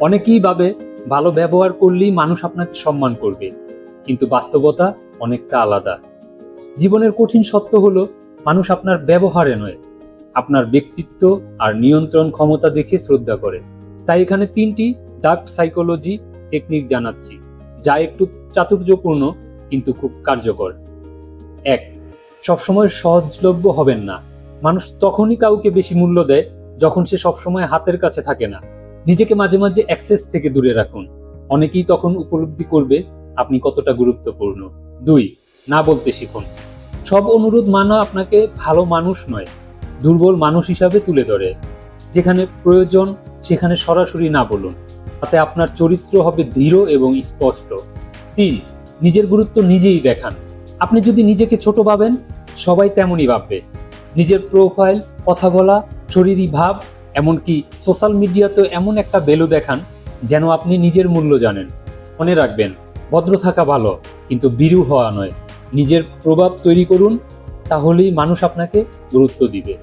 অনেকেই ভাবে, ভালো ব্যবহার করলেই মানুষ আপনাকে সম্মান করবে। কিন্তু বাস্তবতা অনেকটা আলাদা। জীবনের কঠিন সত্য হলো, মানুষ আপনার ব্যবহারে নয়, আপনার ব্যক্তিত্ব আর নিয়ন্ত্রণ ক্ষমতা দেখে শ্রদ্ধা করে। তাই এখানে তিনটি ডার্ক সাইকোলজি টেকনিক জানাচ্ছি, যা একটু চাতুর্যপূর্ণ, কিন্তু খুব কার্যকর। এক, সবসময় সহজলভ্য হবেন না। মানুষ তখনই কাউকে বেশি মূল্য দেয়, যখন সে সবসময় হাতের কাছে থাকে না। নিজেকে মাঝে মাঝে অ্যাক্সেস থেকে দূরে রাখুন। অনেকেই তখন উপলব্ধি করবে আপনি কতটা গুরুত্বপূর্ণ। দুই, না বলতে শিখুন। সব অনুরোধ মানা আপনাকে ভালো মানুষ নয়, দুর্বল মানুষ হিসাবে তুলে ধরে। যেখানে প্রয়োজন, সেখানে সরাসরি না বলুন। তাতে আপনার চরিত্র হবে দৃঢ় এবং স্পষ্ট। তিন, নিজের গুরুত্ব নিজেই দেখান। আপনি যদি নিজেকে ছোট ভাবেন, সবাই তেমনই ভাববে। নিজের প্রোফাইল কথা বলা, শরীরী ভাব এমনকি সোশ্যাল মিডিয়াতে এমন একটা ভ্যালু দেখান যেন আপনি নিজের মূল্য জানেন। মনে রাখবেন, ভদ্র থাকা ভালো, কিন্তু বিরু হওয়া নয়। নিজের প্রভাব তৈরি করুন, তাহলেই মানুষ আপনাকে গুরুত্ব দিবে।